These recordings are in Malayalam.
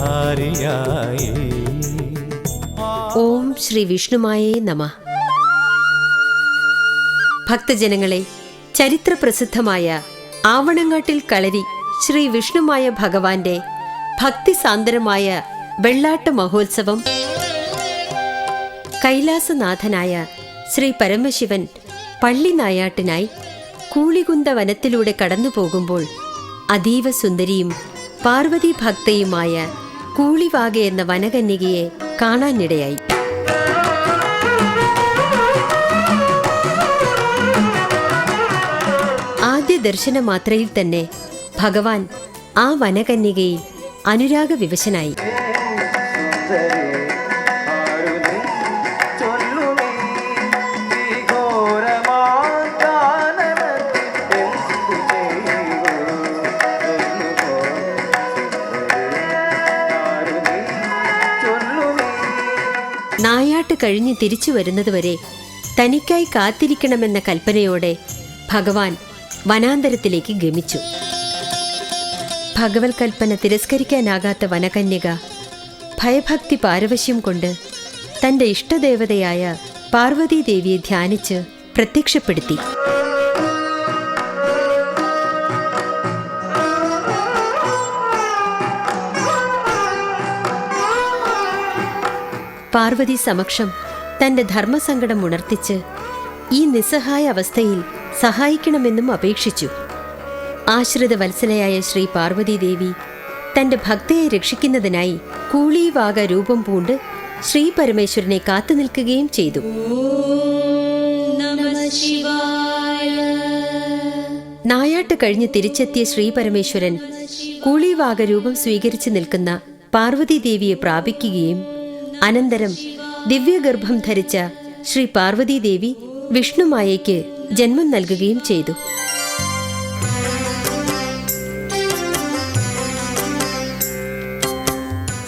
നാമധാരിയായി. ഓം ശ്രീ വിഷ്ണുമായേ നമ. ഭക്തജനങ്ങളെ ചരിത്രപ്രസിദ്ധമായ ആവണങ്ങാട്ടിൽ കളരി ശ്രീ വിഷ്ണുമായ ഭഗവാന്റെ ഭക്തിസാന്ദ്രമായ വെള്ളാട്ട മഹോത്സവം കൈലാസനാഥനായ ശ്രീ പരമശിവൻ പള്ളി നായാട്ടിനായി കൂളികുന്ത വനത്തിലൂടെ കടന്നു പോകുമ്പോൾ അതീവ സുന്ദരിയും പാർവതി ഭക്തയുമായ കൂളിവാക എന്ന വനകന്യകയെ കാണാനിടയായി. ആദ്യ ദർശന മാത്രയിൽ തന്നെ ഭഗവാൻ ആ വനകന്യകയിൽ അനുരാഗ വിവശനായി കഴിഞ്ഞ് തിരിച്ചു വരുന്നതുവരെ തനിക്കായി കാത്തിരിക്കണമെന്ന കൽപ്പനയോടെ ഭഗവാൻ വനാന്തരത്തിലേക്ക് ഗമിച്ചു. ഭഗവത് കൽപ്പന തിരസ്കരിക്കാനാകാത്ത വനകന്യക ഭയഭക്തി പാരവശ്യം കൊണ്ട് തന്റെ ഇഷ്ടദേവതയായ പാർവതീദേവിയെ ധ്യാനിച്ച് പ്രത്യക്ഷപ്പെടുത്തി. പാർവതി സമക്ഷം തന്റെ ധർമ്മസങ്കടം ഉണർത്തിച്ച് ഈ നിസ്സഹായ അവസ്ഥയിൽ സഹായിക്കണമെന്നും അപേക്ഷിച്ചു. ആശ്രിത വത്സലയായ ശ്രീ പാർവതീദേവി തന്റെ ഭക്തയെ രക്ഷിക്കുന്നതിനായി കൂളീവാക രൂപം പൂണ്ട് ശ്രീ പരമേശ്വരനെ കാത്തു നിൽക്കുകയും ചെയ്തു. നായാട്ട് കഴിഞ്ഞ് തിരിച്ചെത്തിയ ശ്രീ പരമേശ്വരൻ കൂളിവാക രൂപം സ്വീകരിച്ചു നിൽക്കുന്ന പാർവതീദേവിയെ പ്രാപിക്കുകയും അനന്തരം ദിവ്യഗർഭം ധരിച്ച ശ്രീ പാർവതീദേവി വിഷ്ണുമായയ്ക്ക് ജന്മം നൽകുകയും ചെയ്തു.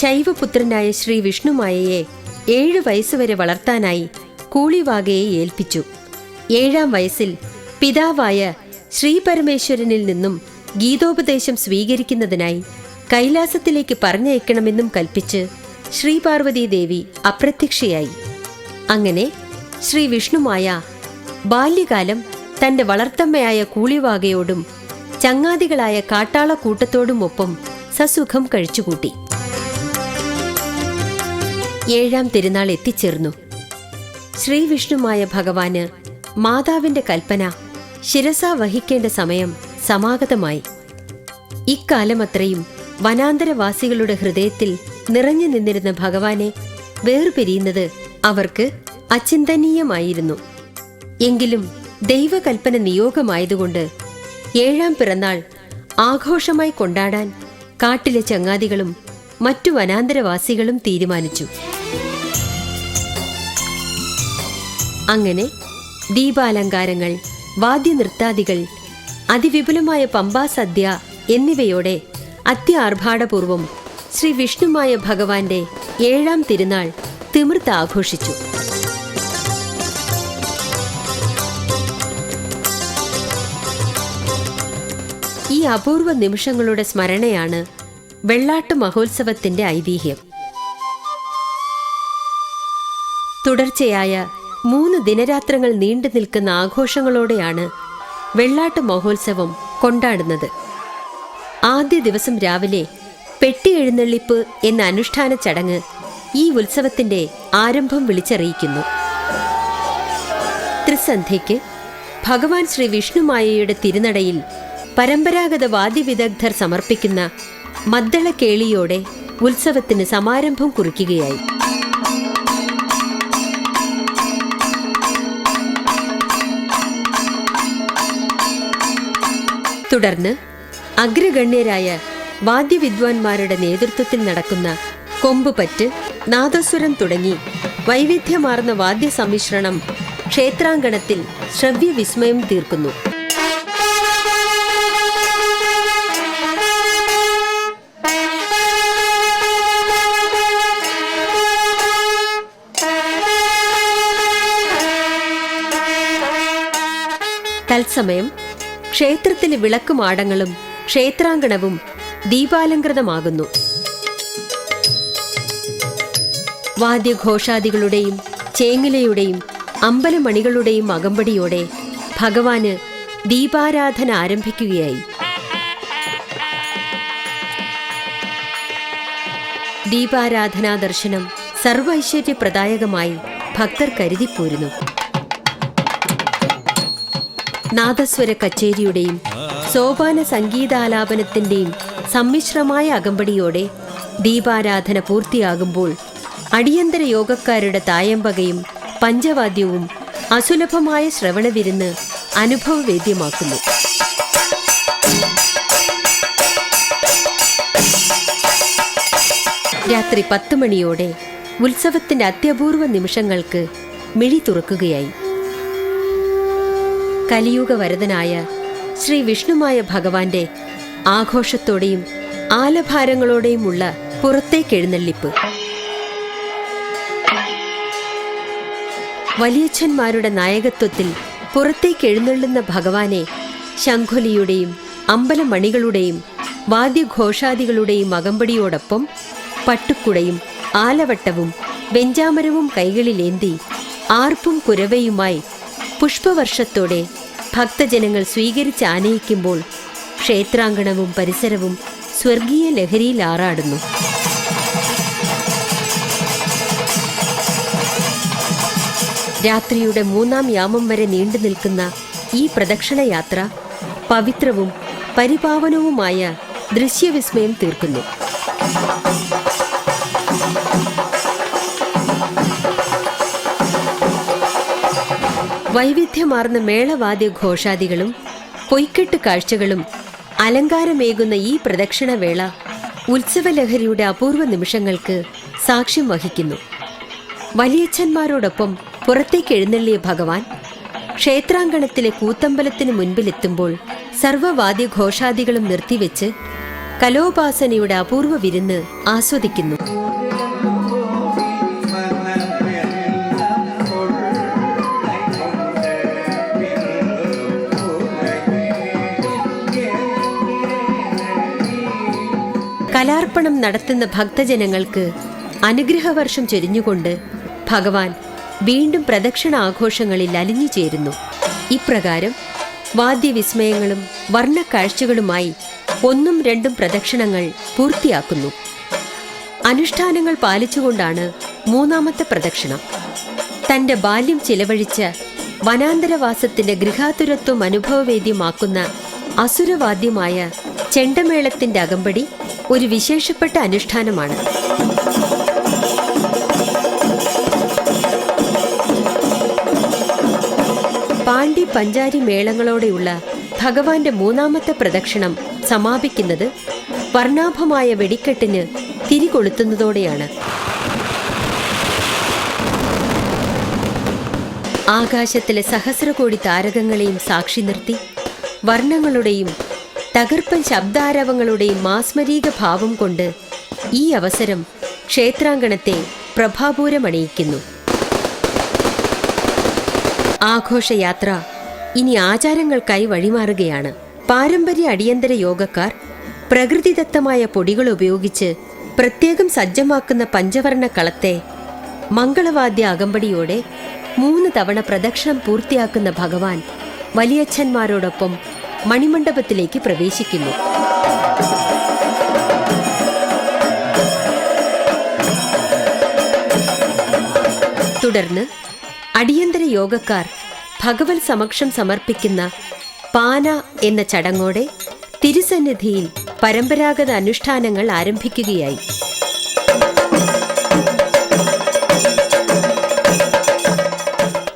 ശൈവപുത്രനായ ശ്രീ വിഷ്ണുമായയെ ഏഴു വയസ്സുവരെ വളർത്താനായി കൂളിവാകയെ ഏൽപ്പിച്ചു. ഏഴാം വയസ്സിൽ പിതാവായ ശ്രീപരമേശ്വരനിൽ നിന്നും ഗീതോപദേശം സ്വീകരിക്കുന്നതിനായി കൈലാസത്തിലേക്ക് പറഞ്ഞയക്കണമെന്നും കൽപ്പിച്ച് ശ്രീപാർവതീദേവി അപ്രത്യക്ഷയായി. അങ്ങനെ ശ്രീ വിഷ്ണുമായ ബാല്യകാലം തന്റെ വളർത്തമ്മയായ കൂളിവാകയോടും ചങ്ങാതികളായ കാട്ടാള കൂട്ടത്തോടുമൊപ്പം സസുഖം കഴിച്ചുകൂട്ടി. ഏഴാം തിരുനാൾ എത്തിച്ചേർന്നു. ശ്രീവിഷ്ണുമായ ഭഗവാന് മാതാവിന്റെ കൽപ്പന ശിരസ വഹിക്കേണ്ട സമയം സമാഗതമായി. ഇക്കാലമത്രയും വനാന്തരവാസികളുടെ ഹൃദയത്തിൽ നിറഞ്ഞു നിന്നിരുന്ന ഭഗവാനെ വേർപിരിയുന്നത് അവർക്ക് അചിന്തനീയമായിരുന്നു. എങ്കിലും ദൈവകൽപ്പന നിയോഗമായതുകൊണ്ട് ഏഴാം പിറന്നാൾ ആഘോഷമായി കൊണ്ടാടാൻ കാട്ടിലെ ചങ്ങാതികളും മറ്റു വനാന്തരവാസികളും തീരുമാനിച്ചു. അങ്ങനെ ദീപാലങ്കാരങ്ങൾ വാദ്യനൃത്താദികൾ അതിവിപുലമായ പമ്പാസദ്യ എന്നിവയോടെ അത്യാർഭാടപൂർവം ശ്രീ വിഷ്ണുമായ ഭഗവാന്റെ ഏഴാം തിരുനാൾ തിമിർത്ത് ആഘോഷിച്ചു. ഈ അപൂർവ നിമിഷങ്ങളുടെ സ്മരണയാണ് വെള്ളാട്ട് മഹോത്സവത്തിന്റെ ഐതിഹ്യം. തുടർച്ചയായ മൂന്ന് ദിനരാത്രങ്ങൾ നീണ്ടു നിൽക്കുന്ന ആഘോഷങ്ങളോടെയാണ് വെള്ളാട്ട് മഹോത്സവം കൊണ്ടാടുന്നത്. ആദ്യ ദിവസം രാവിലെ പെട്ടി എഴുന്നള്ളിപ്പ് എന്ന അനുഷ്ഠാന ചടങ്ങ് ഈ ഉത്സവത്തിന്റെ ആരംഭം വിളിച്ചറിയിക്കുന്നു. ത്രിസന്ധ്യയ്ക്ക് ഭഗവാൻ ശ്രീ വിഷ്ണുമായയുടെ തിരുനടയിൽ പരമ്പരാഗത വാദ്യവിദഗ്ധർ സമർപ്പിക്കുന്ന മദ്ദള കേളിയോടെ ഉത്സവത്തിന് സമാരംഭം കുറിക്കുകയായി. തുടർന്ന് അഗ്രഗണ്യരായ വാദ്യവിദ്വാൻമാരുടെ നേതൃത്വത്തിൽ നടക്കുന്ന കൊമ്പുപറ്റ് നാദസ്വരം തുടങ്ങി വൈവിധ്യമാർന്ന വാദ്യസമ്മിശ്രണം ക്ഷേത്രാങ്കണത്തിൽ ശ്രവ്യവിസ്മയം തീർക്കുന്നു. തത്സമയം ക്ഷേത്രത്തിലെ വിളക്കുമാടങ്ങളും ക്ഷേത്രാങ്കണവും ദീപാലങ്കൃതമാകുന്നു വാദ്യഘോഷാദികളുടെയും ചേങ്ങലയുടെയും അമ്പലമണികളുടെയും അകമ്പടിയോടെ ഭഗവാന് ദീപാരാധന ആരംഭിക്കുകയായി. ദീപാരാധനാ ദർശനം സർവൈശ്വര്യപ്രദായകമായി ഭക്തർ കരുതിപ്പോരുന്നു. നാദസ്വര കച്ചേരിയുടെയും സോപാന സംഗീതാലാപനത്തിന്റെയും സമ്മിശ്രമായ അകമ്പടിയോടെ ദീപാരാധന പൂർത്തിയാകുമ്പോൾ അടിയന്തര യോഗക്കാരുടെ തായമ്പകയും പഞ്ചവാദ്യവും അസുലഭമായ ശ്രവണവിരുന്ന് അനുഭവവേദ്യമാക്കുന്നു. രാത്രി പത്ത് മണിയോടെ ഉത്സവത്തിന്റെ അത്യപൂർവ നിമിഷങ്ങൾക്ക് മിഴി തുറക്കുകയായി. കലിയുഗ വരദനായ ശ്രീ വിഷ്ണുമായ ഭഗവാന്റെ ആഘോഷത്തോടെയും ആലഭാരങ്ങളോടെയുമുള്ള പുറത്തേക്കെഴുന്നള്ളിപ്പ്. വലിയച്ഛന്മാരുടെ നായകത്വത്തിൽ പുറത്തേക്കെഴുന്നള്ളുന്ന ഭഗവാനെ ശംഖുലിയുടെയും അമ്പലമണികളുടെയും വാദ്യഘോഷാദികളുടെയും അകമ്പടിയോടൊപ്പം പട്ടുക്കുടയും ആലവട്ടവും വെഞ്ചാമരവും കൈകളിലേന്തി ആർപ്പും കുരവയുമായി പുഷ്പവർഷത്തോടെ ഭക്തജനങ്ങൾ സ്വീകരിച്ച് ആനയിക്കുമ്പോൾ ക്ഷേത്രാങ്കണവും പരിസരവും സ്വർഗീയ ലഹരിയിൽ ആറാടുന്നു. രാത്രിയുടെ മൂന്നാം യാമം വരെ നീണ്ടു നിൽക്കുന്ന ഈ പ്രദക്ഷിണയാത്ര പവിത്രവും പരിപാവനവുമായ ദൃശ്യവിസ്മയം തീർക്കുന്നു. വൈവിധ്യമാർന്ന മേളവാദ്യ ഘോഷാദികളും പൊയ്ക്കെട്ട് കാഴ്ചകളും അലങ്കാരമേകുന്ന ഈ പ്രദക്ഷിണവേള ഉത്സവലഹരിയുടെ അപൂർവ നിമിഷങ്ങൾക്ക് സാക്ഷ്യം വഹിക്കുന്നു. വലിയച്ഛന്മാരോടൊപ്പം പുറത്തേക്ക് എഴുന്നള്ളിയ ഭഗവാൻ ക്ഷേത്രാങ്കണത്തിലെ കൂത്തമ്പലത്തിന് മുൻപിലെത്തുമ്പോൾ സർവവാദ്യഘോഷാദികളും നിർത്തിവെച്ച് കലോപാസനയുടെ അപൂർവ വിരുന്ന് ആസ്വദിക്കുന്നു. കലാർപ്പണം നടത്തുന്ന ഭക്തജനങ്ങൾക്ക് അനുഗ്രഹവർഷം ചൊരിഞ്ഞുകൊണ്ട് ഭഗവാൻ വീണ്ടും പ്രദക്ഷിണ ആഘോഷങ്ങളിൽ അലിഞ്ഞു ചേരുന്നു. ഇപ്രകാരം വാദ്യവിസ്മയങ്ങളും വർണക്കാഴ്ചകളുമായി ഒന്നും രണ്ടും പ്രദക്ഷിണങ്ങൾ പൂർത്തിയാക്കുന്നു. അനുഷ്ഠാനങ്ങൾ പാലിച്ചുകൊണ്ടാണ് മൂന്നാമത്തെ പ്രദക്ഷിണം. തന്റെ ബാല്യം ചിലവഴിച്ച വനാന്തരവാസത്തിന്റെ ഗൃഹാതുരത്വം അനുഭവവേദ്യമാക്കുന്ന അസുരവാദ്യമായ ചെണ്ടമേളത്തിന്റെ അകമ്പടി ഒരു വിശേഷപ്പെട്ട അനുഷ്ഠാനമാണ്. പാണ്ഡി പഞ്ചാരി മേളങ്ങളോടെയുള്ള ഭഗവാന്റെ മൂന്നാമത്തെ പ്രദക്ഷിണം സമാപിക്കുന്നത് വർണാഭമായ വെടിക്കെട്ടിന് തിരികൊളുത്തുന്നതോടെയാണ്. ആകാശത്തിലെ സഹസ്രകോടി താരകങ്ങളെയും സാക്ഷി നിർത്തി വർണങ്ങളുടെയും തകർപ്പൻ ശബ്ദാരവങ്ങളുടെ മാസ്മരീക ഭാവം കൊണ്ട് ഈ അവസരം ക്ഷേത്രാങ്കണത്തെ പ്രഭാപൂരമണിയിക്കുന്നു. ആഘോഷയാത്ര ഇനി ആചാരങ്ങൾക്കായി വഴിമാറുകയാണ്. പാരമ്പര്യ അടിയന്തര യോഗക്കാർ പ്രകൃതിദത്തമായ പൊടികൾ ഉപയോഗിച്ച് പ്രത്യേകം സജ്ജമാക്കുന്ന പഞ്ചവർണ കളത്തെ മംഗളവാദ്യ അകമ്പടിയോടെ മൂന്ന് തവണ പ്രദക്ഷിണം പൂർത്തിയാക്കുന്ന ഭഗവാൻ വലിയച്ഛന്മാരോടൊപ്പം മണിമണ്ഡപത്തിലേക്ക് പ്രവേശിക്കുന്നു. തുടർന്ന് അടിയന്തര യോഗക്കാർ ഭഗവത് സമക്ഷം സമർപ്പിക്കുന്ന പാന എന്ന ചടങ്ങോടെ തിരുസന്നിധിയിൽ പരമ്പരാഗത അനുഷ്ഠാനങ്ങൾ ആരംഭിക്കുകയായി.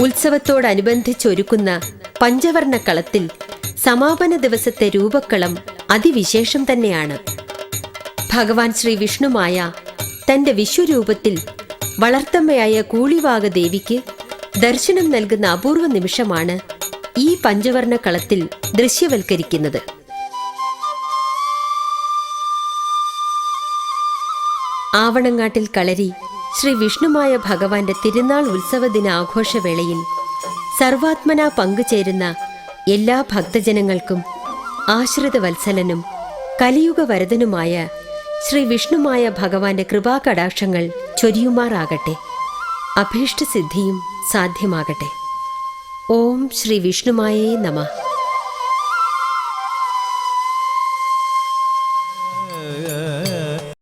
ഉത്സവത്തോടനുബന്ധിച്ചൊരുക്കുന്ന പഞ്ചവർണക്കളത്തിൽ സമാപന ദിവസത്തെ രൂപക്കളം അതിവിശേഷം തന്നെയാണ്. ഭഗവാൻ ശ്രീ വിഷ്ണുമായ തന്റെ വിശ്വരൂപത്തിൽ വളർത്തമ്മയായ കൂളിവാക ദേവിക്ക് ദർശനം നൽകുന്ന അപൂർവ നിമിഷമാണ് ഈ പഞ്ചവർണ കളത്തിൽ ദൃശ്യവൽക്കരിക്കുന്നത്. ആവണങ്ങാട്ടിൽ കളരി ശ്രീ വിഷ്ണുമായ ഭഗവാന്റെ തിരുനാൾ ഉത്സവ ദിന ആഘോഷവേളയിൽ സർവാത്മന പങ്കുചേരുന്ന എല്ലാ ഭക്തജനങ്ങൾക്കും ആശ്രിതവത്സലനും കലിയുഗ വരദനുമായ ശ്രീ വിഷ്ണുമായ ഭഗവാന്റെ കൃപാകടാക്ഷങ്ങൾ ചൊരിയുമാറാകട്ടെ. അഭീഷ്ടസിദ്ധിയും സാധ്യമാകട്ടെ. ഓം ശ്രീ വിഷ്ണുമായേ നമഃ.